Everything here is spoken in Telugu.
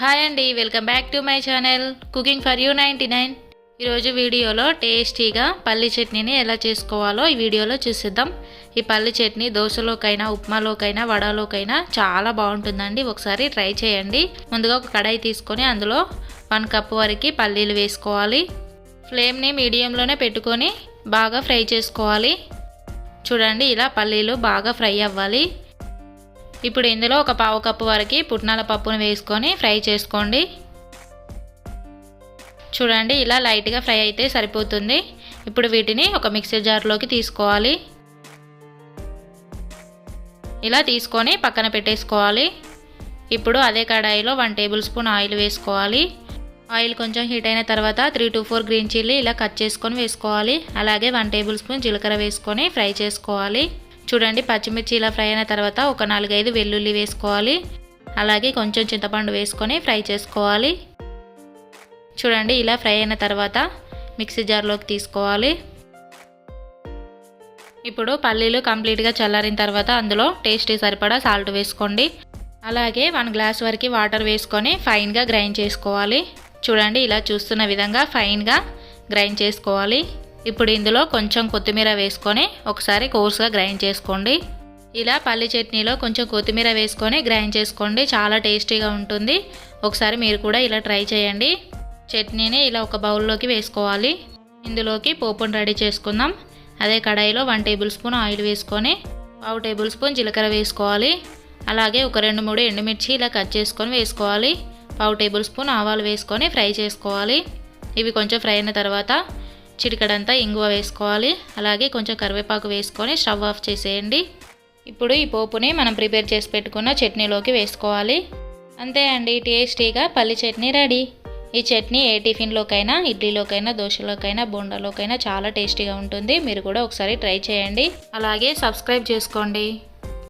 హాయ్ అండి welcome back to my channel cooking for you ninety nine ఈరోజు వీడియోలో టేస్టీగా పల్లి చట్నీని ఎలా చేసుకోవాలో ఈ వీడియోలో చూసిద్దాం. ఈ పల్లి చట్నీ దోశలోకైనా ఉప్మాలోకైనా వడలోకైనా చాలా బాగుంటుందండి. ఒకసారి ట్రై చేయండి. ముందుగా ఒక కడాయి తీసుకొని అందులో వన్ కప్ వరకు పల్లీలు వేసుకోవాలి. ఫ్లేమ్ని మీడియంలోనే పెట్టుకొని బాగా ఫ్రై చేసుకోవాలి. చూడండి ఇలా పల్లీలు బాగా ఫ్రై అవ్వాలి. ఇప్పుడు ఇందులో ఒక పావు కప్పు వరకు పుట్నాల పప్పును వేసుకొని ఫ్రై చేసుకోండి. చూడండి ఇలా లైట్గా ఫ్రై అయితే సరిపోతుంది. ఇప్పుడు వీటిని ఒక మిక్సర్ జార్లోకి తీసుకోవాలి. ఇలా తీసుకొని పక్కన పెట్టేసుకోవాలి. ఇప్పుడు అదే కడాయిలో వన్ టేబుల్ స్పూన్ ఆయిల్ వేసుకోవాలి. ఆయిల్ కొంచెం హీట్ అయిన తర్వాత three to four green chilli ఇలా కట్ చేసుకొని వేసుకోవాలి. అలాగే వన్ టేబుల్ స్పూన్ జీలకర్ర వేసుకొని ఫ్రై చేసుకోవాలి. చూడండి పచ్చిమిర్చి ఇలా ఫ్రై అయిన తర్వాత ఒక నాలుగైదు వెల్లుల్లి వేసుకోవాలి. అలాగే కొంచెం చింతపండు వేసుకొని ఫ్రై చేసుకోవాలి. చూడండి ఇలా ఫ్రై అయిన తర్వాత మిక్సీ జార్లోకి తీసుకోవాలి. ఇప్పుడు పల్లీలు కంప్లీట్గా చల్లారిన తర్వాత అందులో టేస్టీ సరిపడా సాల్ట్ వేసుకోండి. అలాగే వన్ గ్లాస్ వరకు వాటర్ వేసుకొని ఫైన్గా గ్రైండ్ చేసుకోవాలి. చూడండి ఇలా చూస్తున్న విధంగా ఫైన్గా గ్రైండ్ చేసుకోవాలి. ఇప్పుడు ఇందులో కొంచెం కొత్తిమీర వేసుకొని ఒకసారి కోర్స్గా గ్రైండ్ చేసుకోండి. ఇలా పల్లి చట్నీలో కొంచెం కొత్తిమీర వేసుకొని గ్రైండ్ చేసుకోండి. చాలా టేస్టీగా ఉంటుంది. ఒకసారి మీరు కూడా ఇలా ట్రై చేయండి. చట్నీని ఇలా ఒక బౌల్లోకి వేసుకోవాలి. ఇందులోకి పోపును రెడీ చేసుకుందాం. అదే కడాయిలో వన్ టేబుల్ స్పూన్ ఆయిల్ వేసుకొని పావు టేబుల్ స్పూన్ జీలకర్ర వేసుకోవాలి. అలాగే ఒక రెండు మూడు ఎండుమిర్చి ఇలా కట్ చేసుకొని వేసుకోవాలి. పావు టేబుల్ స్పూన్ ఆవాలు వేసుకొని ఫ్రై చేసుకోవాలి. ఇవి కొంచెం ఫ్రై అయిన తర్వాత చిటికడంతా ఇంగువ వేసుకోవాలి. అలాగే కొంచెం కరివేపాకు వేసుకొని స్టవ్ ఆఫ్ చేసేయండి. ఇప్పుడు ఈ పోపుని మనం ప్రిపేర్ చేసి పెట్టుకున్న చట్నీలోకి వేసుకోవాలి. అంతే అండి టేస్టీగా పల్లి చట్నీ రెడీ. ఈ చట్నీ ఏ టిఫిన్లోకైనా ఇడ్లీలోకైనా దోశలోకైనా బోండాలోకైనా చాలా టేస్టీగా ఉంటుంది. మీరు కూడా ఒకసారి ట్రై చేయండి. అలాగే సబ్స్క్రైబ్ చేసుకోండి.